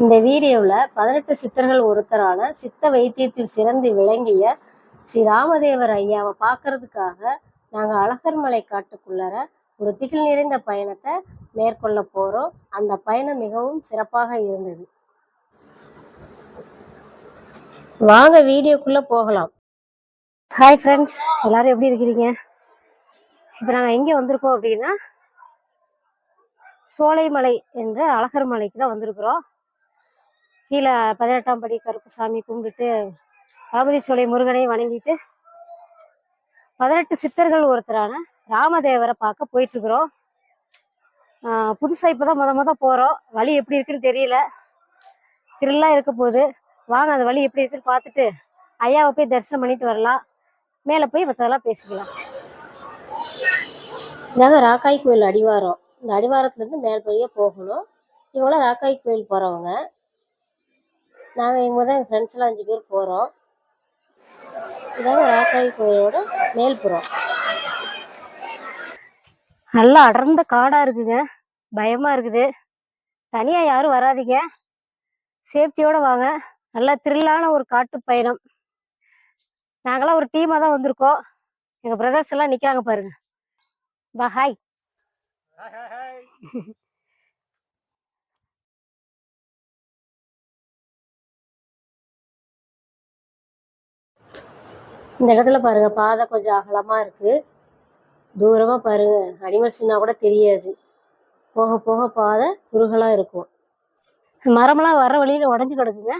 இந்த வீடியோவில் பதினெட்டு சித்தர்கள் ஒருத்தரான சித்த வைத்தியத்தில் சிறந்து விளங்கிய ஸ்ரீ ராமதேவர் ஐயாவை பார்க்கறதுக்காக நாங்கள் அழகர்மலை காட்டுக்குள்ளார ஒரு திகில் நிறைந்த பயணத்தை மேற்கொள்ள போகிறோம் அந்த பயணம் மிகவும் சிறப்பாக இருந்தது. வாங்க வீடியோக்குள்ளே போகலாம். ஹாய் ஃப்ரெண்ட்ஸ் எல்லாரும் எப்படி இருக்கிறீங்க? இப்போ நாங்கள் எங்கே வந்திருக்கோம் அப்படின்னா சோலைமலை என்ற அழகர் மலைக்கு தான் வந்திருக்கிறோம். கீழே பதினெட்டாம் படி கருப்புசாமி கும்பிட்டுட்டு தளபதி சோலை முருகனை வணங்கிட்டு பதினெட்டு சித்தர்கள் ஒருத்தரான ராமதேவரை பார்க்க போயிட்டு இருக்கிறோம் ஆஹ் புதுசா இப்பதான் முத முத போறோம். வழி எப்படி இருக்குன்னு தெரியல. திருவிழா இருக்க போகுது. வாங்க அந்த வழி எப்படி இருக்குன்னு பார்த்துட்டு ஐயாவை போய் தரிசனம் பண்ணிட்டு வரலாம். மேலே போய் மற்றதெல்லாம் பேசிக்கலாம். இதாவது ராக்காய் கோயில் அடிவாரம். இந்த அடிவாரத்துல இருந்து மேல் வழியா போகணும். இவங்களாம் ராக்காய் கோயில் போறவங்க. நாங்கள் எங்கள் தான் எங்கள் ஃப்ரெண்ட்ஸ்லாம் அஞ்சு பேர் போகிறோம் இதாவது ராக்காய் கோயிலோட மேல்புறம். நல்லா அடர்ந்த காடாக இருக்குங்க. பயமாக இருக்குது. தனியாக யாரும் வராதிங்க. சேஃப்டியோடு வாங்க. நல்லா த்ரில்லான ஒரு காட்டு பயணம். நாங்களாம் ஒரு டீமாக தான் வந்திருக்கோம். எங்கள் பிரதர்ஸ் எல்லாம் நிற்கிறாங்க பாருங்க. பா ஹாய் இந்த இடத்துல பாருங்க பாதை கொஞ்சம் அகலமா இருக்கு. தூரமா பாருங்க அனிமல்ஸ்னா கூட தெரியாது. போக போக பாதை குறுகலாக இருக்கும். மரமெல்லாம் வர வழியில் உடஞ்சி கிடக்குங்க.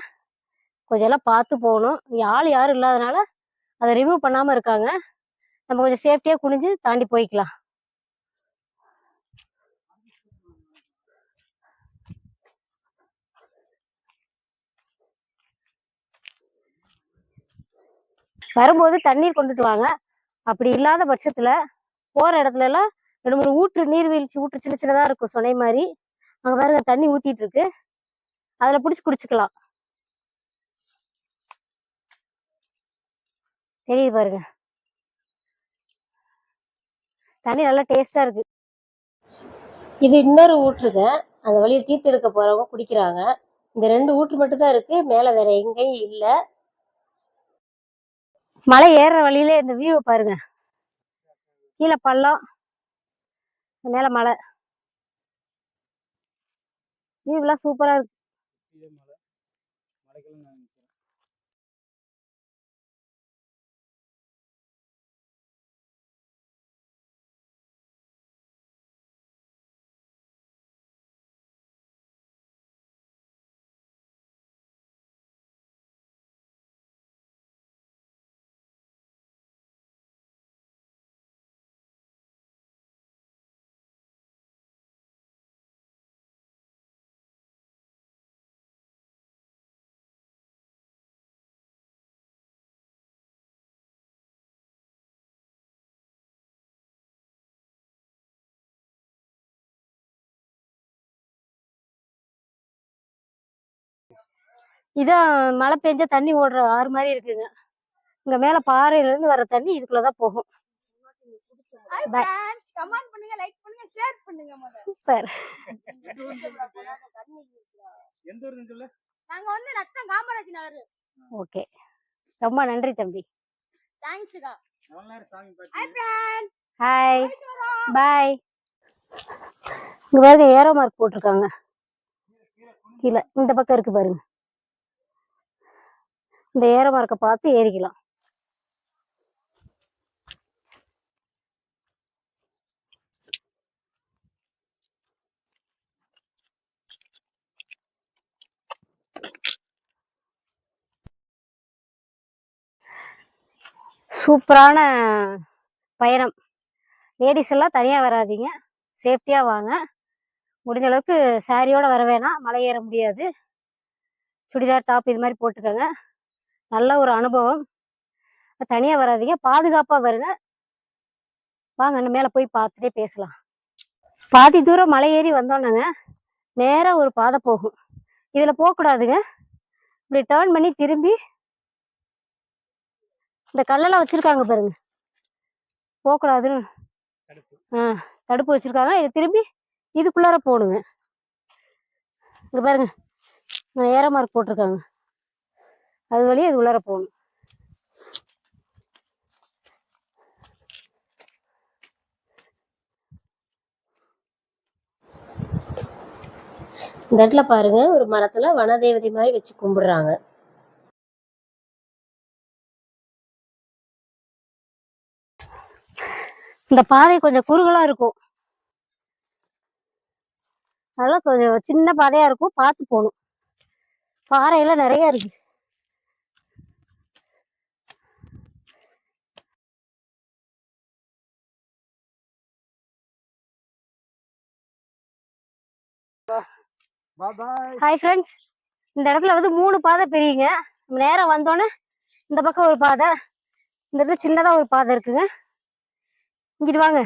கொஞ்சம் எல்லாம் பார்த்து போகணும். ஆள் யாரும் இல்லாதனால அதை ரிமூவ் பண்ணாமல் இருக்காங்க. நம்ம கொஞ்சம் சேஃப்டியாக குனிஞ்சு தாண்டி போய்க்கலாம். வரும்போது தண்ணீர் கொண்டுட்டு வாங்க. அப்படி இல்லாத பட்சத்துல போற இடத்துல எல்லாம் ரெண்டு மூணு ஊற்று நீர்வீழ்ச்சி ஊற்று சின்ன சின்னதா இருக்கும் சொன்ன மாதிரி. அங்க பாருங்க தண்ணி ஊத்திட்டு இருக்கு. அதுல பிடிச்சி குடிச்சுக்கலாம். தெரியுது பாருங்க. தண்ணி நல்லா டேஸ்டா இருக்கு. இது இன்னொரு ஊற்றுங்க. அந்த வழியில் தீர்த்து எடுக்க போறவங்க குடிக்கிறாங்க. இந்த ரெண்டு ஊற்று மட்டும் தான் இருக்கு. மேல வேற எங்கேயும் இல்லை. மலை ஏறுற வழியில இந்த வியூவை பாருங்க. கீழே பள்ளம் மேல மலை. வியூலாம் சூப்பரா இருக்கு. இதான் மழை பெஞ்சா தண்ணி ஓடுற ஆறு மாதிரி இருக்குங்க. இங்க மேல பாறையில இருந்து வர தண்ணி இதுக்குள்ளதான் போகும். Hi Bye. ஃப்ரெண்ட்ஸ் கமெண்ட் பண்ணுங்க லைக் பண்ணுங்க ஷேர் பண்ணுங்க முதல்ல. சூப்பர் எந்த ஊருன்னு சொல்லு? நாங்க வந்து ரத்தம் காமராஜ் நகர். ஓகே. ரொம்ப நன்றி தம்பி. தேங்க்ஸ்க்கா ஹாய் பாய் இங்க பாருங்க ஏரோ மார்க் போட்டிருக்காங்க. கீழே இந்த பக்கம் இருக்கு பாருங்க. இந்த ஏறமா இருக்க பார்த்து ஏறிக்கலாம். சூப்பரான பயணம். லேடிஸ் எல்லாம் தனியாக வராதீங்க. சேஃப்டியாக வாங்க. முடிஞ்ச அளவுக்கு சாரியோட வர வேணாம். மலை ஏற முடியாது. சுடிதார் டாப் இது மாதிரி போட்டுக்கோங்க. நல்ல ஒரு அனுபவம். தனியா வராதீங்க. பாதுகாப்பா வருங்க. வாங்க மேல போய் பார்த்துட்டே பேசலாம். பாதி தூரம் மலை ஏறி வந்தோன்னங்க நேரா ஒரு பாதை போகும். இதுல போக கூடாதுங்க இப்படி டேர்ன் பண்ணி திரும்பி இந்த கல்லெல்லாம் வச்சிருக்காங்க பாருங்க. போகக்கூடாதுன்னு. ஆ தடுப்பு வச்சிருக்காங்க. இதை திரும்பி இதுக்குள்ளார போகணுங்க. இங்க பாருங்க. நான் ஏற மார்க் போட்டிருக்காங்க. அது வழியே அது உள்ளார போகணும். இந்த இடத்துல பாருங்க ஒரு மரத்துல வனதேவதை மாதிரி வச்சு கும்பிடுறாங்க. இந்த பாதை கொஞ்சம் குறுகலா இருக்கும். அதெல்லாம் கொஞ்சம் சின்ன பாதையா இருக்கும். பார்த்து போகணும். பாறையெல்லாம் நிறைய இருக்கு பாய் ஹாய் ஃப்ரெண்ட்ஸ் இந்த இடத்துல வந்து மூணு பாதை பிரியுங்க. நம்ம நேரா வந்தோன்னே இந்த பக்கம் ஒரு பாதை இந்த இடத்துல சின்னதா ஒரு பாதை இருக்குங்க. இங்கிட்டு வாங்க.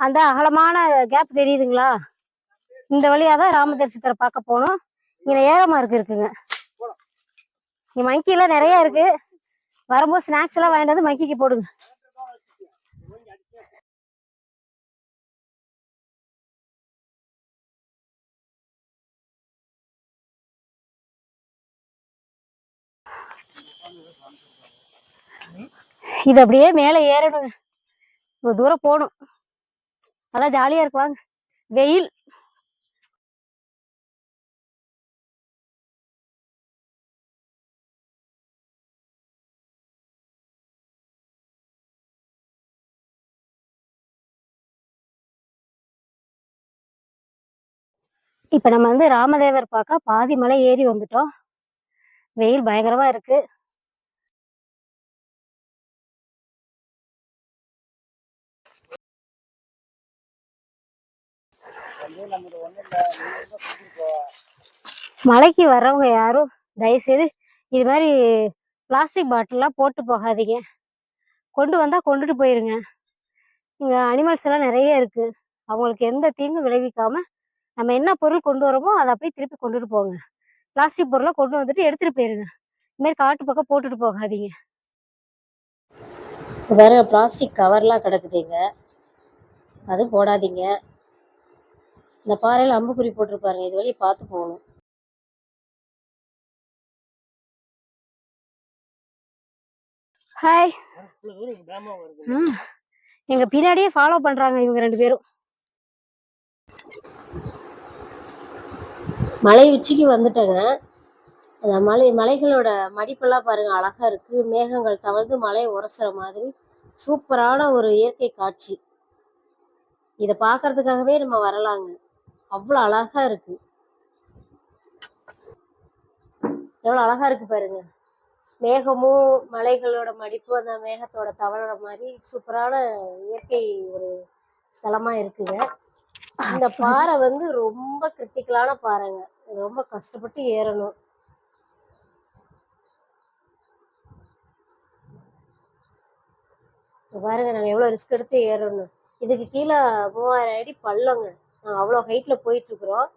அந்த அகலமான கேப் தெரியுதுங்களா? இந்த வழியா தான் ராமதரிசனத்தை பார்க்க போகணும் இங்கே ஏறமார்க்கு இருக்குங்க. இங்கே மங்கி எல்லாம் நிறைய இருக்கு. வரும்போது ஸ்நாக்ஸ் எல்லாம் வாங்கிட்டு வந்து மங்கிக்கு போடுங்க. இது அப்படியே மேலே ஏறணும் இவ்வளோ தூரம் போகணும். நல்லா ஜாலியா இருக்கு வாங்க. வெயில். இப்ப நம்ம வந்து ராமதேவர் பார்க்க பாதி மலை ஏறி வந்துட்டோம். வெயில் பயங்கரமாக இருக்கு. மலைக்கு வர்றவங்க யாரும் தயவுசெய்து இது மாதிரி பிளாஸ்டிக் பாட்டிலெலாம் போட்டு போகாதீங்க. கொண்டு வந்தால் கொண்டுட்டு போயிருங்க. இங்கே அனிமல்ஸ் எல்லாம் நிறைய இருக்குது அவங்களுக்கு எந்த தீங்கும் விளைவிக்காம நம்ம என்ன பொருள் கொண்டு வரோமோ அதை அப்படியே திருப்பி கொண்டுட்டு போங்க. பிளாஸ்டிக் பொருளை கொண்டு வந்துட்டு எடுத்துட்டு போயிருங்க. இதுமாரி காட்டு பக்கம் போட்டுட்டு போகாதீங்க. இப்ப பாருங்க பிளாஸ்டிக் கவர்லாம் கிடக்குதுங்க அது போடாதீங்க. இந்த பாறையில அம்புக்குறி போட்டிருப்பாருங்க. இது வழியே பார்த்து போகணும். ஹாய் எங்க பின்னாடியே ஃபாலோ பண்றாங்க இவங்க ரெண்டு பேரும். மலை உச்சிக்கு வந்துட்டேங்க. அந்த மலை மலைகளோட மடிப்பெல்லாம் பாருங்க அழகா இருக்கு. மேகங்கள் தவழ்ந்து மலையை உரசுற மாதிரி சூப்பரான ஒரு இயற்கை காட்சி. இதை பார்க்கறதுக்காகவே நம்ம வரலாங்க. அவ்வளோ அழகா இருக்கு. எவ்வளோ அழகா இருக்கு பாருங்க. மேகமும் மலைகளோட மடிப்பு அந்த மேகத்தோட தவழற மாதிரி சூப்பரான இயற்கை ஒரு ஸ்தலமா இருக்குங்க. இந்த பாறை வந்து ரொம்ப கிரிட்டிக்கலான பாறைங்க. ரொம்ப கஷ்டப்பட்டு ஏறணும். பாருங்க நாங்கள் எவ்வளோ ரிஸ்க் எடுத்து ஏறணும். இதுக்கு கீழே மூவாயிரம் அடி பள்ளங்க. நாங்க அவ்வளோ ஹைட்டில் போயிட்டுருக்குறோம்.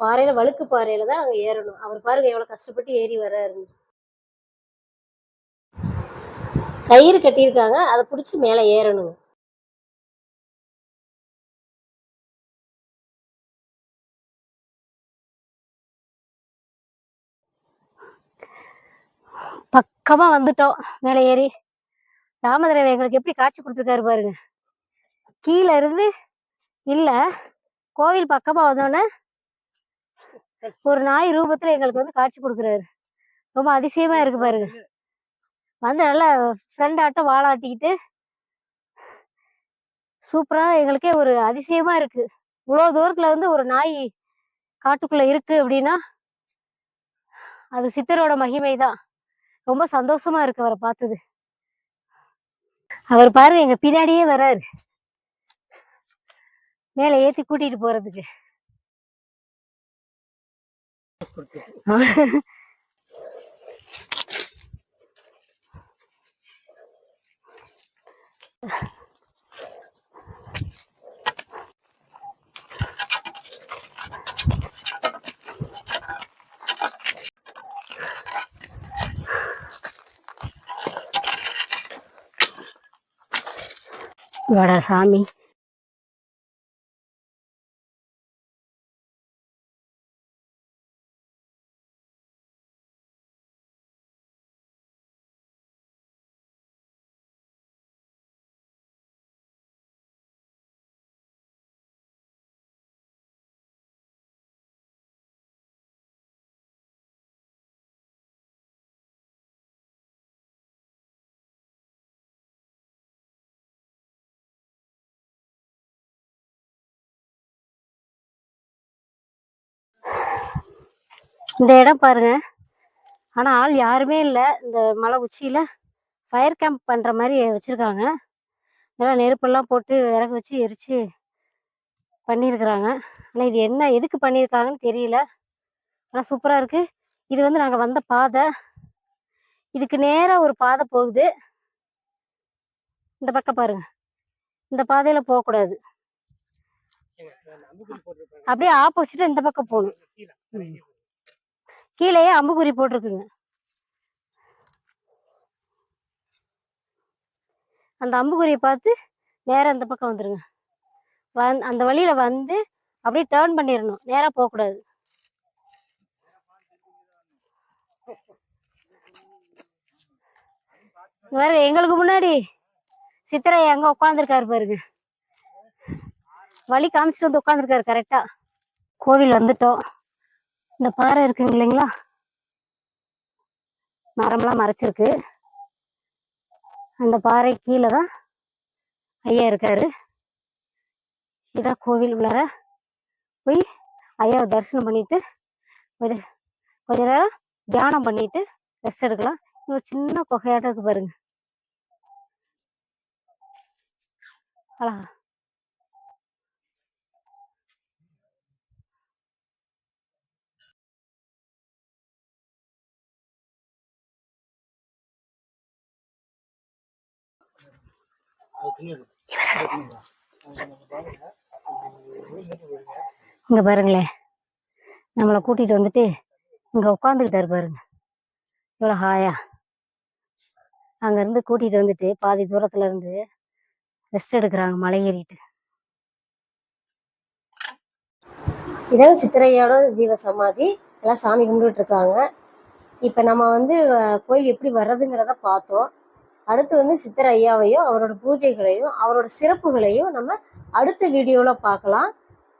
பாறையில் வழுக்கு பாறையில் தான் நாங்கள் ஏறணும். அவர் பாருங்க எவ்வளோ கஷ்டப்பட்டு ஏறி வர்றாரு. கயிறு கட்டியிருக்காங்க. அதை பிடிச்சி மேலே ஏறணுங்க. பக்கமாக வந்துட்டோம் மேலே ஏறி. ராமதேவர் எங்களுக்கு எப்படி காட்சி கொடுத்துருக்காரு பாருங்க. கீழே இருந்து இல்ல. கோவில் பக்கமா வந்தோடனே ஒரு நாய் ரூபத்துல எங்களுக்கு வந்து காட்சி கொடுக்குறாரு. ரொம்ப அதிசயமா இருக்கு பாருங்க. வந்து நல்லா ஃப்ரெண்ட் ஆட்டம் வாழாட்டிக்கிட்டு சூப்பரா எங்களுக்கே ஒரு அதிசயமா இருக்கு. இவ்வளோ தூரத்துல வந்து ஒரு நாய் காட்டுக்குள்ள இருக்கு அப்படின்னா அது சித்தரோட மகிமை தான் ரொம்ப சந்தோஷமா இருக்கு அவரை பார்த்தது. அவர் பாருங்க எங்க பின்னாடியே வராரு மேலே ஏத்தி கூட்டிட்டு போறதுக்கு. வட சாமி. இந்த இடம் பாருங்க. ஆனா ஆள் யாருமே இல்லை. இந்த மலை உச்சியில ஃபயர் கேம்ப் பண்ற மாதிரி வச்சிருக்காங்க. நல்லா நெருப்பெல்லாம் போட்டு விறகு வச்சு எரிச்சு பண்ணியிருக்கிறாங்க ஆனா இது என்ன எதுக்கு பண்ணியிருக்காங்கன்னு தெரியல. ஆனா சூப்பரா இருக்கு. இது வந்து நாங்க வந்த பாதை. இதுக்கு நேரா ஒரு பாதை போகுது. இந்த பக்கம் பாருங்க. இந்த பாதையில போகக்கூடாது. அப்படியே ஆப்போசிட்டா இந்த பக்கம் போகணும். கீழேயே அம்புக்குறி போட்டிருக்குங்க. அந்த அம்புக்குறியை பார்த்து நேராக இந்த பக்கம் வந்துடுங்க வந் அந்த வழியில் வந்து அப்படியே டேர்ன் பண்ணிடணும் நேராக போகக்கூடாது. வேற எங்களுக்கு முன்னாடி சித்திரை அங்க உட்காந்துருக்காரு பாருங்க. வழி காமிச்சிட்டு வந்து உட்காந்துருக்காரு கரெக்டா கோவில் வந்துட்டோம். இந்த பாறை இருக்குங்க இல்லைங்களா? மரம்லாம் மறைச்சிருக்கு. அந்த பாறை கீழே தான் ஐயா இருக்காரு. இதான் கோவில் உள்ளார போய் ஐயாவை தரிசனம் பண்ணிட்டு ஒரு கொஞ்ச நேரம் தியானம் பண்ணிட்டு ரெஸ்ட் எடுக்கலாம். இங்க ஒரு சின்ன குகையாட்டம் இருக்கு பாருங்க. அழகா. இங்க பாருங்களேன் நம்மளை கூட்டிட்டு வந்துட்டு இங்க உட்காந்துக்கிட்டாரு பாருங்க. இவ்வளோ ஹாயா அங்க இருந்து கூட்டிட்டு வந்துட்டு பாதி தூரத்துல இருந்து ரெஸ்ட் எடுக்கிறாங்க மலை ஏறிட்டு. இதான் சித்திரையோட ஜீவ சமாதி. எல்லாம் சாமி கும்பிட்டுட்டு இருக்காங்க. இப்போ நம்ம வந்து கோயில் எப்படி வர்றதுங்கிறத பார்த்தோம். அடுத்து வந்து சித்தர் ஐயாவையும் அவரோட பூஜைகளையும் அவரோட சிறப்புகளையும் நம்ம அடுத்த வீடியோவில் பார்க்கலாம்.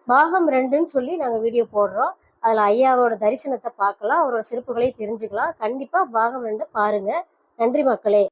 பாகம் ரெண்டுன்னு சொல்லி நாங்கள் வீடியோ போடுறோம். அதில் ஐயாவோட தரிசனத்தை பார்க்கலாம். அவரோட சிறப்புகளையும் தெரிஞ்சுக்கலாம். கண்டிப்பாக பாகம் ரெண்டு பாருங்க. நன்றி மக்களே.